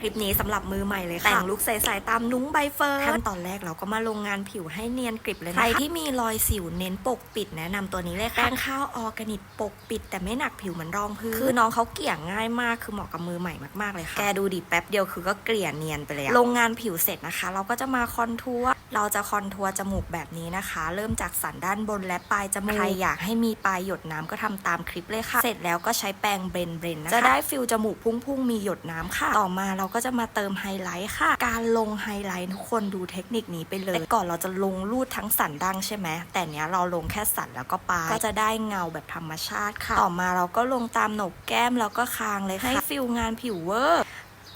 คลิปนี้สำหรับมือใหม่เลยค่ะ แต่งลุคใสๆตามนุ้งใบเฟิร์นขั้นตอนแรกเราก็มาลงงานผิวให้เนียนกริบเลยนะคะ ใครที่มีรอยสิวเน้นปกปิดแนะนำตัวนี้เลยค่ะแป้งข้าวออร์แกนิกปกปิด แต่ไม่หนักผิวเหมือนรองพื้น คือน้องเขาเกลี่ยง่ายมากคือเหมาะกับมือใหม่มากๆเลยค่ะ แกดูดิแป๊บเดียวคือก็เกลี่ยเนียนไปเลยอะลงงานผิวเสร็จนะคะ เราก็จะมาคอนทัวร์เราจะคอนทัวร์จมูกแบบนี้นะคะ เริ่มจากสันด้านบนและปลายจมูก ใครอยากให้มีปลายหยดน้ำก็ทำตามคลิปเลยค่ะ เสร็จแล้วก็ใช้แปรงเบรนเบรนนะคะ จะได้ฟิลจมูกพุ่งๆมีหยดน้ำค่ะ ต่อมาเราก็จะมาเติมไฮไลท์ค่ะ การลงไฮไลท์ทุกคนดูเทคนิคนี้ไปเลยแต่ก่อนเราจะลงรูดทั้งสันดั้งใช่ไหมแต่เนี้ยเราลงแค่สันแล้วก็ปลายก็จะได้เงาแบบธรรมชาติค่ะ ต่อมาเราก็ลงตามโหนกแก้มแล้วก็คางเลยค่ะให้ฟิลงานผิวเวอร์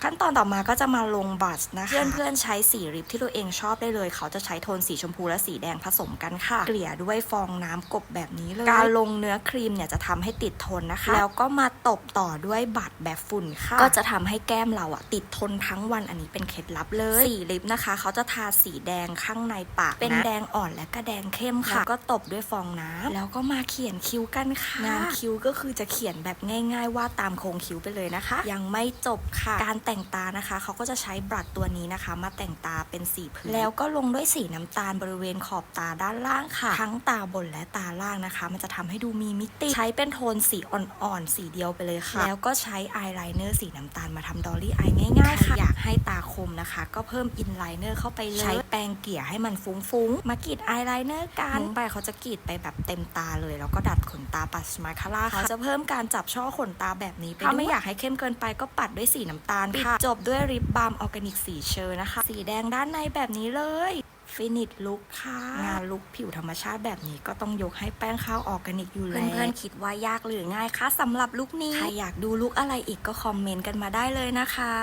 ขั้นตอนต่อมาก็จะมาลงบัสนะคะเพื่อนๆใช้สีริบที่ตัวเองชอบได้เลย เขาจะใช้โทนสีชมพูและสีแดงผสมกันค่ะ เกลี่ยด้วยฟองน้ำกบแบบนี้เลยการลงเนื้อครีมเนี่ยจะทำให้ติดทนนะคะ แล้วก็มาตบต่อด้วยบัตรแบบฝุ่นค่ะ ก็จะทำให้แก้มเราอะติดทนทั้งวันอันนี้เป็นเคล็ดลับเลยสีลิปนะคะ เขาจะทาสีแดงข้างในปากนะเป็นแดงอ่อนและก็แดงเข้มค่ะแล้วก็ตบด้วยฟองน้ำแล้วก็มาเขียนคิ้วกันค่ะงานคิ้วก็คือจะเขียนแบบง่าย ๆวาดตามโครงคิ้วไปเลยนะคะ ยังไม่จบค่ะ การแต่งตานะคะ เขาก็จะใช้บรัดตัวนี้นะคะ มาแต่งตาเป็นสีพื้นแล้วก็ลงด้วยสีน้ำตาลบริเวณขอบตาด้านล่างค่ะ ทั้งตาบนและตาล่างนะคะ มันจะทำให้ดูมีมิติ ใช้เป็นโทนสีอ่อนๆสีเดียวไปเลยค่ะ แล้วก็ใช้อายไลเนอร์สีน้ำตาลมาทำดอลลี่อายง่ายๆค่ะอยาก ให้ตาคมนะคะ ก็เพิ่มอินไลเนอร์เข้าไปเลย ใช้แปรงเกลี่ยให้มันฟุ้งๆ มากรีดอายไลเนอร์กันมุ้งใบเขาจะกรีดไปแบบเต็มตาเลย แล้วก็ดัดขนตาปัดสมาคาร่าเขาจะเพิ่มการจับช่อขนตาแบบนี้ไปถ้าไม่อยากให้เข้มเกินไปก็ปัดด้วยสีน้ำตาลค่ะจบด้วยริบบาล์มออร์แกนิกสีเชอร์นะคะ สีแดงด้านในแบบนี้เลยฟินิชลุคค่ะ งานลุคผิวธรรมชาติแบบนี้ก็ต้องยกให้แป้งข้าวออร์แกนิกอยู่แล้วเพื่อนๆคิดว่ายากหรือง่ายคะสำหรับลุคนี้ ใครอยากดูลุคอะไรอีกก็คอมเมนต์กันมาได้เลยนะคะ